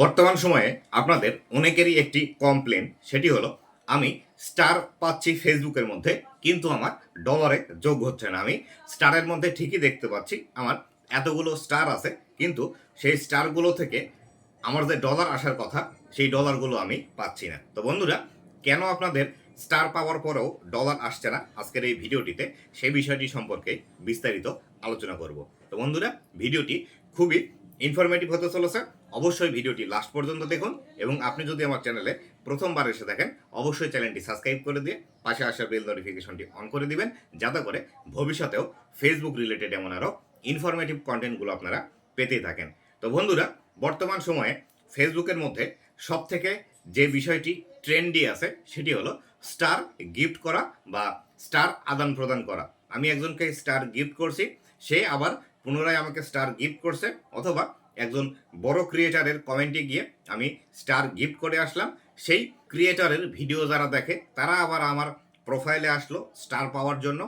বর্তমান সময়ে আপনাদের অনেকেরই একটি কমপ্লেন সেটি হলো, আমি স্টার পাচ্ছি ফেসবুকের মধ্যে, কিন্তু আমার ডলারে যোগ হচ্ছে না। আমি স্টারের মধ্যে ঠিকই দেখতে পাচ্ছি, আমার এতগুলো স্টার আছে, কিন্তু সেই স্টারগুলো থেকে আমার যে ডলার আসার কথা, সেই ডলারগুলো আমি পাচ্ছি না। তো বন্ধুরা, কেন আপনাদের স্টার পাওয়ার পরেও ডলার আসছে না আজকের এই ভিডিওটিতে সেই বিষয়টি সম্পর্কে বিস্তারিত আলোচনা করব। তো বন্ধুরা, ভিডিওটি খুবই ইনফরমেটিভ হতে চলেছে। অবশ্যই ভিডিওটি লাস্ট পর্যন্ত দেখুন এবং আপনি যদি আমার চ্যানেলে প্রথমবার এসে দেখেন, অবশ্যই চ্যানেলটি সাবস্ক্রাইব করে দিয়ে পাশে আসা বেল নোটিফিকেশনটি অন করে দিবেন, যাতে করে ভবিষ্যতেও ফেসবুক রিলেটেড এমন আরও ইনফরমেটিভ কন্টেন্টগুলো আপনারা পেতেই থাকেন। তো বন্ধুরা, বর্তমান সময়ে ফেসবুকের মধ্যে সব থেকে যে বিষয়টি ট্রেন্ডি আছে, সেটি হলো স্টার গিফট করা বা স্টার আদান প্রদান করা। আমি একজনকে স্টার গিফট করছি, সে আবার পুনরায় আমাকে স্টার গিফট করছে, অথবা একজন বড় ক্রিয়েটারের কমেন্টে গিয়ে আমি স্টার গিফট করে আসলাম। সেই ক্রিয়েটারের ভিডিও যারা দেখে, তারা আবার আমার প্রোফাইলে আসলো স্টার পাওয়ার জন্য।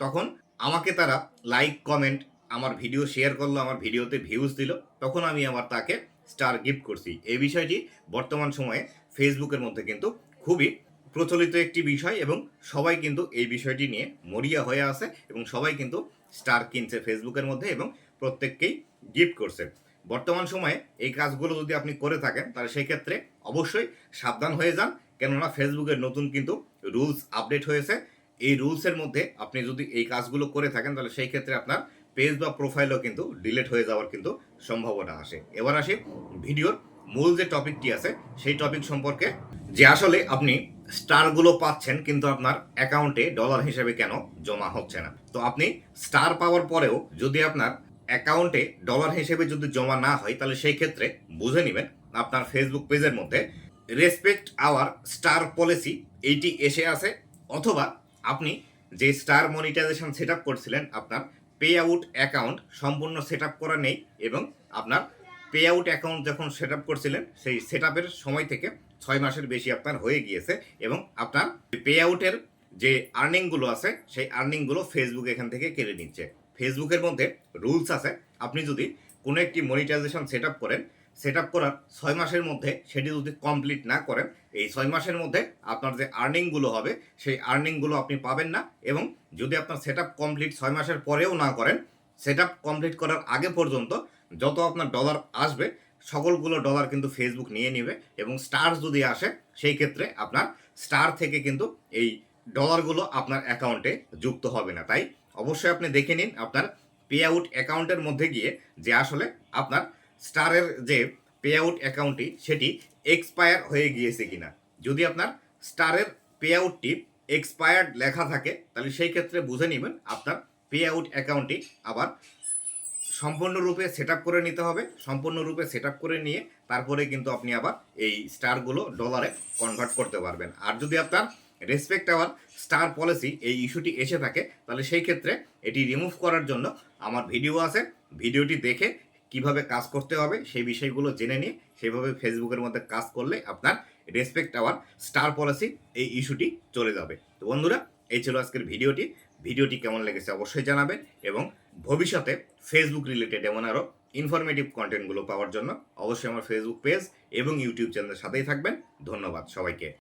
তখন আমাকে তারা লাইক কমেন্ট আমার ভিডিও শেয়ার করল, আমার ভিডিওতে ভিউজ দিল। তখন আমি আমার তাকে স্টার গিফট করছি। এই বিষয়টি বর্তমান সময়ে ফেসবুকের মধ্যে কিন্তু খুবই প্রচলিত একটি বিষয় এবং সবাই কিন্তু এই বিষয়টি নিয়ে মরিয়া হয়ে আছে এবং সবাই কিন্তু স্টার কিনছে ফেসবুকের মধ্যে এবং প্রত্যেককেই গিফট করছে। বর্তমান সময়ে এই কাজগুলো যদি আপনি করে থাকেন, তাহলে সেই ক্ষেত্রে অবশ্যই সাবধান হয়ে যান। কেননা ফেসবুকের নতুন কিন্তু রুলস আপডেট হয়েছে। এই রুলসের মধ্যে আপনি যদি এই কাজগুলো করে থাকেন, তাহলে সেই ক্ষেত্রে আপনার পেজ বা প্রোফাইলও কিন্তু ডিলিট হয়ে যাওয়ার কিন্তু সম্ভাবনা আসে। এবার আসি ভিডিওর মূল যে টপিকটি আছে, সেই টপিক সম্পর্কে। যে আসলে আপনি স্টারগুলো পাচ্ছেন, কিন্তু আপনার অ্যাকাউন্টে ডলার হিসেবে কেন জমা হচ্ছে না। তো আপনি স্টার পাওয়ার পরেও যদি আপনার অ্যাকাউন্টে ডলার হিসেবে যদি জমা না হয়, তাহলে সেই ক্ষেত্রে বুঝে নেবেন আপনার ফেসবুক পেজের মধ্যে রেসপেক্ট আওয়ার স্টার পলিসি এইটি এসে আছে, অথবা আপনি যে স্টার মনিটাইজেশন সেট আপ করছিলেন, আপনার পে আউট অ্যাকাউন্ট সম্পূর্ণ সেট আপ করা নেই এবং আপনার পে আউট অ্যাকাউন্ট যখন সেট আপ করছিলেন, সেই সেট সময় থেকে ছয় মাসের বেশি আপনার হয়ে গিয়েছে এবং আপনার পে আউটের যে আর্নিংগুলো আছে, সেই আর্নিংগুলো ফেসবুক এখান থেকে কেড়ে নিচ্ছে। ফেসবুকের মধ্যে রুলস আছে। আপনি যদি কোনো একটি মনিটাইজেশন সেট আপ করেন সেট আপ করার ছয় মাসের মধ্যে সেটি যদি কমপ্লিট না করেন, এই ছয় মাসের মধ্যে আপনার যে আর্নিংগুলো হবে, সেই আর্নিংগুলো আপনি পাবেন না এবং যদি আপনার সেট আপ কমপ্লিট ছয় মাসের পরেও না করেন সেট আপ কমপ্লিট করার আগে পর্যন্ত যত আপনার ডলার আসবে, সকলগুলো ডলার কিন্তু ফেসবুক নিয়ে নেবে এবং স্টার যদি আসে, সেই ক্ষেত্রে আপনার স্টার থেকে কিন্তু এই ডলারগুলো আপনার অ্যাকাউন্টে যুক্ত হবে না। তাই অবশ্যই আপনি দেখে নিন আপনার পে আউট অ্যাকাউন্টের মধ্যে গিয়ে যে আসলে আপনার স্টারের যে পে আউট অ্যাকাউন্টটি সেটি এক্সপায়ার হয়ে গিয়েছে কিনা। যদি আপনার স্টারের পে আউটটি এক্সপায়ার্ড লেখা থাকে, তাহলে সেই ক্ষেত্রে বুঝে নেবেন আপনার পে আউট অ্যাকাউন্টটি আবার সম্পূর্ণরূপে সেট আপ করে নিতে হবে। সম্পূর্ণরূপে সেট আপ করে নিয়ে তারপরে কিন্তু আপনি আবার এই স্টারগুলো ডলারে কনভার্ট করতে পারবেন। আর যদি আপনার রেসপেক্ট আওয়ার স্টার পলিসি এই ইস্যুটি এসে থাকে, তাহলে সেই ক্ষেত্রে এটি রিমুভ করার জন্য আমার ভিডিও আছে। ভিডিওটি দেখে কীভাবে কাজ করতে হবে, সেই বিষয়গুলো জেনে নিয়ে সেইভাবে ফেসবুকের মধ্যে কাজ করলে আপনার রেসপেক্ট আওয়ার স্টার পলিসি এই ইস্যুটি চলে যাবে। তো বন্ধুরা, এই ছিল আজকের ভিডিওটি ভিডিওটি কেমন লেগেছে অবশ্যই জানাবেন এবং ভবিষ্যতে ফেসবুক রিলেটেড এমন আরও ইনফরমেটিভ কন্টেন্টগুলো পাওয়ার জন্য অবশ্যই আমার ফেসবুক পেজ এবং ইউটিউব চ্যানেলের সাথেই থাকবেন। ধন্যবাদ সবাইকে।